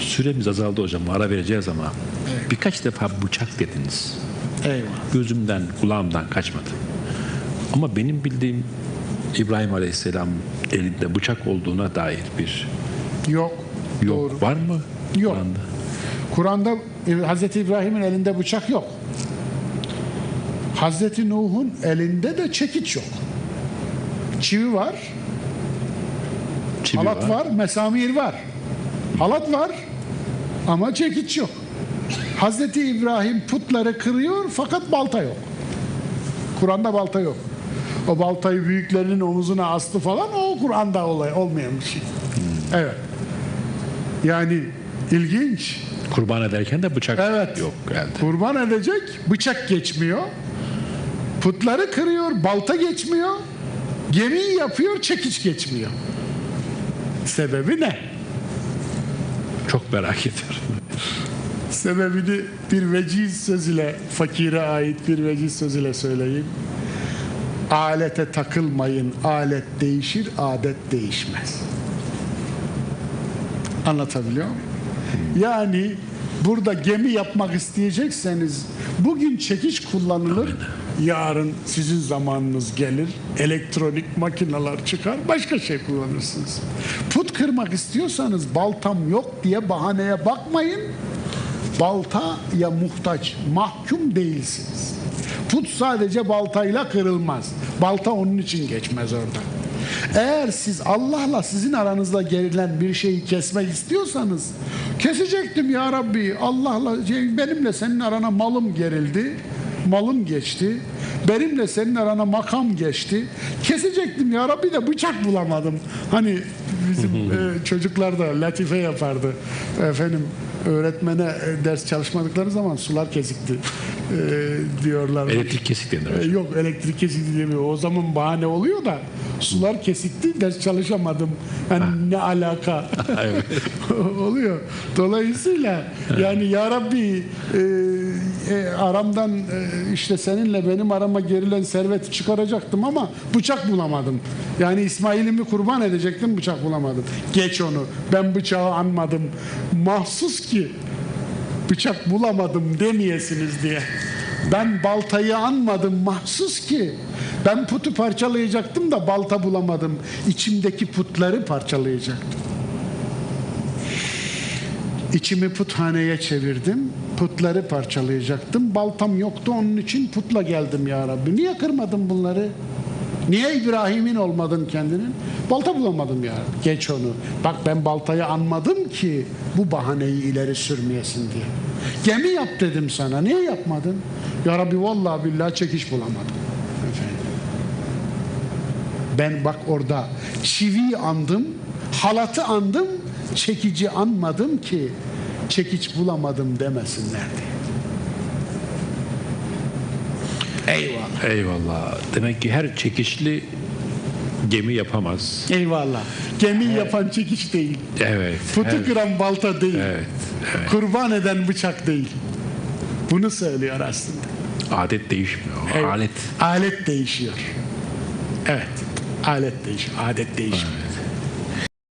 Süremiz azaldı hocam. Ara vereceğiz ama. Birkaç defa bıçak dediniz. Eyvallah. Gözümden, kulağımdan kaçmadı. Ama benim bildiğim İbrahim Aleyhisselam elinde bıçak olduğuna dair bir Yok. yok. Doğru. Var mı? Yok. Kur'an'da? Kur'an'da e, Hazreti İbrahim'in elinde bıçak yok. Hazreti Nuh'un elinde de çekiç yok. Çivi var, Çivi halat var. mesamir var. Halat var ama çekiç yok. Hazreti İbrahim putları kırıyor fakat balta yok. Kur'an'da balta yok. O baltayı büyüklerinin omuzuna astı falan o Kur'an'da olay olmayan bir şey. Evet. Yani ilginç. Kurban ederken de bıçak Evet. yok geldi. Kurban edecek bıçak geçmiyor. Putları kırıyor, balta geçmiyor. Gemiyi yapıyor, çekiç geçmiyor. Sebebi ne? Çok merak ediyorum. Sebebini bir veciz söz ile, fakire ait bir veciz söz ile söyleyeyim. Alete takılmayın, alet değişir, adet değişmez. Anlatabiliyor muyum? Yani burada gemi yapmak isteyecekseniz bugün çekiç kullanılır. Yarın sizin zamanınız gelir. Elektronik makineler çıkar. Başka şey kullanırsınız. Put kırmak istiyorsanız baltam yok diye bahaneye bakmayın. Baltaya muhtaç, mahkum değilsiniz. Put sadece baltayla kırılmaz. Balta onun için geçmez orada. Eğer siz Allah'la sizin aranızda gerilen bir şeyi kesmek istiyorsanız kesecektim ya Rabbi Allah'la benimle senin arana malım gerildi malım geçti. Benimle senin arana makam geçti. Kesecektim ya Rabbi de bıçak bulamadım. Hani bizim e, çocuklar da latife yapardı. Efendim öğretmene e, ders çalışmadıkları zaman sular kesikti e, diyorlar. Elektrik kesik denir E. Yok elektrik kesikti demiyor. O zaman bahane oluyor da sular kesikti ders çalışamadım. Yani ne alaka? Oluyor. Dolayısıyla yani ya Rabbi e, e, aramdan e, işte seninle benim arama gerilen serveti çıkaracaktım ama bıçak bulamadım. Yani İsmail'imi kurban edecektim bıçak bulamadım. Geç onu. Ben bıçağı anmadım. Mahsus ki bıçak bulamadım demeyesiniz diye. Ben baltayı anmadım mahsus ki. Ben putu parçalayacaktım da balta bulamadım. İçimdeki putları parçalayacaktım. İçimi puthaneye çevirdim. Putları parçalayacaktım. Baltam yoktu onun için putla geldim ya Rabbi. Niye kırmadın bunları? Niye İbrahim'in olmadın kendinin? Balta bulamadım ya. Geç onu. Bak ben baltayı anmadım ki bu bahaneyi ileri sürmeyesin diye. Gemi yap dedim sana. Niye yapmadın? Ya Rabbi vallahi billahi çekiş bulamadım. Efendim. Ben bak orada çiviyi andım, halatı andım, çekici anmadım ki çekiç bulamadım demesinler diye. Eyvallah. Eyvallah. Demek ki her çekişli gemi yapamaz. Eyvallah. Gemi yapan çekiç değil. Evet. Putu her- kıran balta değil. Evet. Kurban eden bıçak değil. Bunu söylüyor aslında. Adet değişmiyor. Evet. Alet. Alet değişiyor. Evet. Alet değişiyor. Adet değişmiyor.